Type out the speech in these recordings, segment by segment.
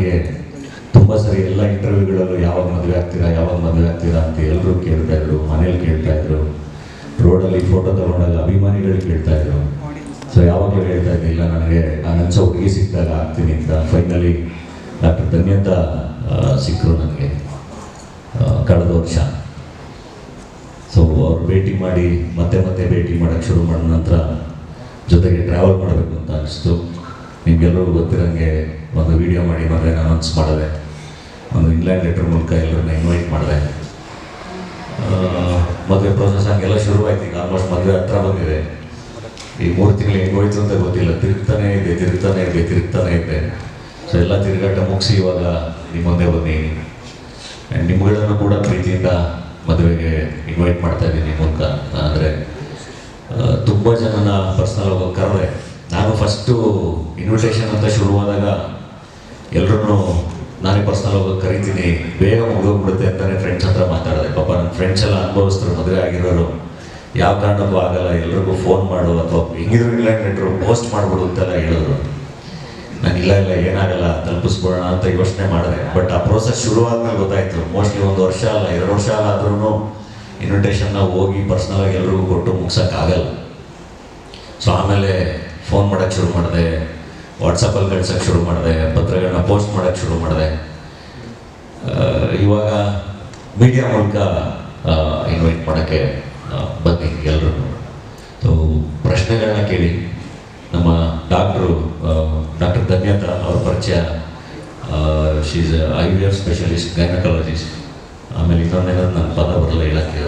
ನನಗೆ ತುಂಬ ಸರಿ, ಎಲ್ಲ ಇಂಟರ್ವ್ಯೂಗಳಲ್ಲೂ ಯಾವಾಗ ಮದುವೆ ಆಗ್ತೀರಾ, ಯಾವಾಗ ಮದುವೆ ಆಗ್ತೀರಾ ಅಂತ ಎಲ್ಲರೂ ಕೇಳ್ತಾ ಇದ್ರು, ಮನೇಲಿ ಕೇಳ್ತಾ ಇದ್ರು. ರೋಡಲ್ಲಿ ಫೋಟೋ ತಗೊಂಡಾಗ ಅಭಿಮಾನಿಗಳು ಕೇಳ್ತಾ ಇದ್ರು. ಸೊ ಯಾವಾಗಲೂ ಹೇಳ್ತಾ ಇದ್ದಿಲ್ಲ ನನಗೆ ನನ್ನ ಹುಡುಗಿ ಸಿಕ್ಕಿದಾಗ ಆಗ್ತೀನಿ ಅಂತ. ಫೈನಲಿ ಡಾಕ್ಟರ್ ಧನ್ಯಂತ ಸಿಕ್ಕರು ನನಗೆ ಕಳೆದ ವರ್ಷ. ಸೊ ಅವ್ರು ಭೇಟಿ ಮಾಡಿ, ಮತ್ತೆ ಮತ್ತೆ ಭೇಟಿ ಮಾಡೋಕ್ಕೆ ಶುರು ಮಾಡಿದ ನಂತರ ಜೊತೆಗೆ ಟ್ರಾವೆಲ್ ಮಾಡಬೇಕು ಅಂತ ಅನಿಸ್ತು. ನಿಮ್ಗೆಲ್ಲರಿಗೂ ಗೊತ್ತಿರೋಂಗೆ ಒಂದು ವಿಡಿಯೋ ಮಾಡಿ ಮದುವೆ ಅನೌನ್ಸ್ ಮಾಡಿದೆ, ಒಂದು ಇಂಗ್ಲೆಂಡ್ ಲೆಟ್ರ್ ಮೂಲಕ ಎಲ್ಲರನ್ನ ಇನ್ವೈಟ್ ಮಾಡಿದೆ. ಮದುವೆ ಪ್ರೊಸೆಸ್ ಹಂಗೆಲ್ಲ ಶುರುವಾಯ್ತು, ಈಗ ಆಲ್ಮೋಸ್ಟ್ ಮದುವೆ ಹತ್ರ ಬಂದಿದೆ. ಈ ಮೂರು ತಿಂಗಳು ಹೆಂಗೆ ಹೋಯ್ತು ಅಂತ ಗೊತ್ತಿಲ್ಲ. ತಿರುಗ್ತಾನೆ ಇದೆ ತಿರುಗ್ತಾನೆ ಇದೆ ತಿರುಗ್ತಾನೆ ಇದೆ. ಸೊ ಎಲ್ಲ ತಿರುಗಾಟ ಮುಗಿಸಿ ಇವಾಗ ನಿಮ್ಮ ಮುಂದೆ ಬನ್ನಿ. ಆ್ಯಂಡ್ ನಿಮ್ಗಳನ್ನು ಕೂಡ ಪ್ರೀತಿಯಿಂದ ಮದುವೆಗೆ ಇನ್ವೈಟ್ ಮಾಡ್ತಾ ಇದ್ದೀನಿ ಮೂಲಕ. ಅಂದರೆ ತುಂಬ ಜನನ ಪರ್ಸ್ನಲ್ ಹೋಗಿ ಕರೆದೆ ಫಸ್ಟು ಇನ್ವಿಟೇಷನ್ ಅಂತ ಶುರುವಾದಾಗ ಎಲ್ಲರೂ ನಾನೇ ಪರ್ಸ್ನಲ್ ಹೋಗಿ ಕರಿತೀನಿ, ಬೇಗ ಮುಗಿದೋಗ್ಬಿಡುತ್ತೆ ಅಂತಲೇ ಫ್ರೆಂಡ್ಸ್ ಹತ್ರ ಮಾತಾಡಿದೆ. ಪಾಪ ನನ್ನ ಫ್ರೆಂಡ್ಸ್ ಎಲ್ಲ ಅನುಭವಿಸ್ತಾರೆ ಮದುವೆ ಆಗಿರೋರು, ಯಾವ ಕಾರಣಕ್ಕೂ ಆಗಲ್ಲ, ಎಲ್ರಿಗೂ ಫೋನ್ ಮಾಡು ಅಥವಾ ಹೆಂಗಿದ್ರು ಇಲ್ಲ ಲೆಟ್ರು ಪೋಸ್ಟ್ ಮಾಡ್ಬಿಡು ಅಂತೆಲ್ಲ ಹೇಳಿದ್ರು. ನಾನು ಇಲ್ಲ ಇಲ್ಲ, ಏನಾಗಲ್ಲ ತಲುಪಿಸ್ಬೋಣ ಅಂತ ಯೋಚನೆ ಮಾಡಿದೆ. ಬಟ್ ಆ ಪ್ರೋಸೆಸ್ ಶುರು ಗೊತ್ತಾಯಿತು. ಗೊತ್ತಾಯ್ತು ಮೋಸ್ಟ್ಲಿ ಒಂದು ವರ್ಷ ಅಲ್ಲ, ಎರಡು ವರ್ಷ ಅಲ್ಲ ಆದ್ರೂ ಇನ್ವಿಟೇಷನ್ನ ಹೋಗಿ ಪರ್ಸ್ನಲಾಗಿ ಎಲ್ರಿಗೂ ಕೊಟ್ಟು ಮುಗ್ಸೋಕ್ಕಾಗಲ್ಲ ಸೊ ಆಮೇಲೆ ಫೋನ್ ಮಾಡೋಕ್ಕೆ ಶುರು ಮಾಡಿದೆ ವಾಟ್ಸಪ್ಪಲ್ಲಿ ಕಳ್ಸೋಕ್ಕೆ ಶುರು ಮಾಡಿದೆ ಪತ್ರಗಳನ್ನ ಪೋಸ್ಟ್ ಮಾಡೋಕ್ಕೆ ಶುರು ಮಾಡಿದೆ. ಇವಾಗ ಮೀಡಿಯಾ ಮೂಲಕ ಇನ್ವೈಟ್ ಮಾಡೋಕ್ಕೆ ಬನ್ನಿ ಎಲ್ಲರೂ ಸೊ ಪ್ರಶ್ನೆಗಳನ್ನ ಕೇಳಿ, ನಮ್ಮ ಡಾಕ್ಟ್ರು ಡಾಕ್ಟರ್ ಧನ್ಯತ ಅವ್ರ ಪರಿಚಯ she's I V R specialist gynaecologist ಆಮೇಲೆ ಇನ್ನೊಂದೇನಾದ್ರು ನನ್ನ ಪದ ಬರಲ್ಲ ಹೇಳಕ್ಕೆ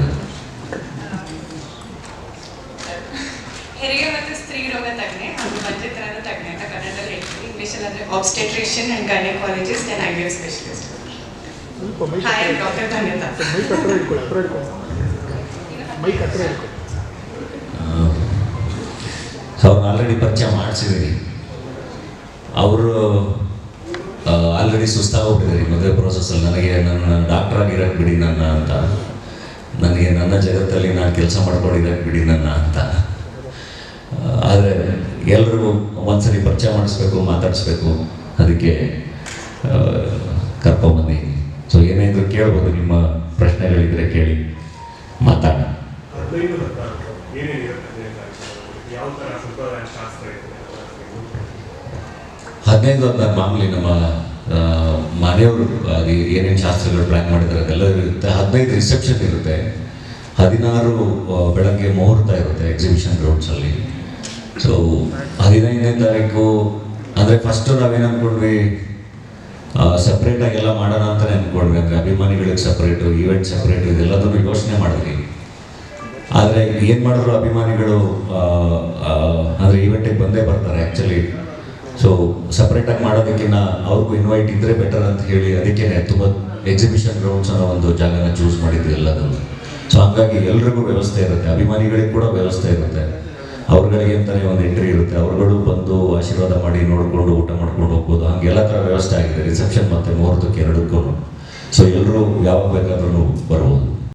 ಹೆರಿಗೆ ಮತ್ತು ಸ್ತ್ರೀ ರೋಗ ತಜ್ಞೆ ಹಾಗೂ ಬಂಜೆತನದ ತಜ್ಞೆ ಅಂತ ಕನ್ನಡದಲ್ಲಿ ಹೇಳ್ತೀವಿ. ಇಂಗ್ಲೀಷಲ್ಲಿ ಅಂದರೆ obstetrician and gynaecologist and eye specialist hi doctor Dhanyata ಅವ್ರನ್ನ ಆಲ್ರೆಡಿ ಪರಿಚಯ ಮಾಡಿಸಿದ್ದೀರಿ ಅವರು ಆಲ್ರೆಡಿ ಸುಸ್ತಾಗೋಗ್ಬಿಟ್ಟಿದ್ದಾರೆ ಮದುವೆ ಪ್ರೊಸೆಸ್ಸಲ್ಲಿ ನನಗೆ ನನ್ನ ಡಾಕ್ಟರ್ ಆಗಿರೋಕ್ಕೆ ಬಿಡಿ ನನ್ನ ಅಂತ. ನನಗೆ ನನ್ನ ಜಗತ್ತಲ್ಲಿ ನಾನು ಕೆಲಸ ಮಾಡ್ಕೊಂಡಿರೋಕ್ಕೆ ಬಿಡಿ ನನ್ನ ಅಂತ. ಆದರೆ ಎಲ್ರಿಗೂ ಒಂದ್ಸರಿ ಪರಿಚಯ ಮಾಡಿಸ್ಬೇಕು ಮಾತಾಡಿಸ್ಬೇಕು. ಅದಕ್ಕೆ ಆ, ಕರ್ಕೊಂಬಂದಿದ್ದೀನಿ ಸೊ ಏನೇ ಇದ್ರೂ ಕೇಳ್ಬೋದು ನಿಮ್ಮ ಪ್ರಶ್ನೆಗಳಿದ್ರೆ ಕೇಳಿ ಮಾತಾಡೋಣ. ಹದಿನೈದು ಅಂತ ಮಾಮೂಲಿ ನಮ್ಮ ಮನೆಯವರು ಅದು ಏನೇನು ಶಾಸ್ತ್ರಗಳು ಪ್ಲ್ಯಾನ್ ಮಾಡಿದ್ದಾರೆ ಅದೆಲ್ಲ ಇರುತ್ತೆ. ಹದಿನೈದು ರಿಸೆಪ್ಷನ್ ಇರುತ್ತೆ. ಹದಿನಾರು ಬೆಳಗ್ಗೆ ಮುಹೂರ್ತ ಇರುತ್ತೆ ಎಕ್ಸಿಬಿಷನ್ ಗ್ರೌಂಡ್ಸಲ್ಲಿ ಹದಿನೈದನೇ ತಾರೀಕು ಅಂದರೆ ಫಸ್ಟು ನಾವೇನು ಅಂದ್ಕೊಂಡ್ವಿ ಸಪ್ರೇಟಾಗಿ ಎಲ್ಲ ಮಾಡೋಣ ಅಂತಲೇ ಅಂದ್ಕೊಂಡ್ವಿ ಅಂದರೆ ಅಭಿಮಾನಿಗಳಿಗೆ ಸಪ್ರೇಟು ಈವೆಂಟ್ ಸಪ್ರೇಟು ಇದೆಲ್ಲದನ್ನು ಯೋಚನೆ ಮಾಡಿದ್ವಿ. ಆದರೆ ಏನು ಮಾಡಿದ್ರು ಅಭಿಮಾನಿಗಳು? ಅಂದರೆ ಈವೆಂಟಿಗೆ ಬಂದೇ ಬರ್ತಾರೆ ಆ್ಯಕ್ಚುಲಿ ಸೊ ಸಪ್ರೇಟಾಗಿ ಮಾಡೋದಕ್ಕಿಂತ ಅವ್ರಿಗೂ ಇನ್ವೈಟ್ ಇದ್ದರೆ ಬೆಟರ್ ಅಂತ ಹೇಳಿ ಅದಕ್ಕೇ ತುಂಬ ಎಕ್ಸಿಬಿಷನ್ ಗ್ರೌಂಡ್ಸ್ ಅನ್ನೋ ಒಂದು ಜಾಗನ ಚೂಸ್ ಮಾಡಿದ್ವಿ ಎಲ್ಲದನ್ನು. ಸೊ ಹಂಗಾಗಿ ಎಲ್ರಿಗೂ ವ್ಯವಸ್ಥೆ ಇರುತ್ತೆ. ಅಭಿಮಾನಿಗಳಿಗೆ ಕೂಡ ವ್ಯವಸ್ಥೆ ಇರುತ್ತೆ. ಅವ್ರುಗಳಿಗೆ ಅಂತಲೇ ಒಂದು ಎಂಟ್ರಿ ಇರುತ್ತೆ. ಅವ್ರುಗಳು ಬಂದು ಆಶೀರ್ವಾದ ಮಾಡಿ ನೋಡಿಕೊಂಡು ಊಟ ಮಾಡ್ಕೊಂಡು ಹೋಗ್ಬೋದು. ಹಂಗೆ ಎಲ್ಲ ಥರ ವ್ಯವಸ್ಥೆ ಆಗಿದೆ. ರಿಸೆಪ್ಷನ್ ಮತ್ತು ಮುಹೂರ್ತಕ್ಕೆ ಎರಡಕ್ಕೂ. ಸೊ ಎಲ್ಲರೂ ಯಾವಾಗ ಬೇಕಾದ್ರೂ ಬರ್ಬೋದು.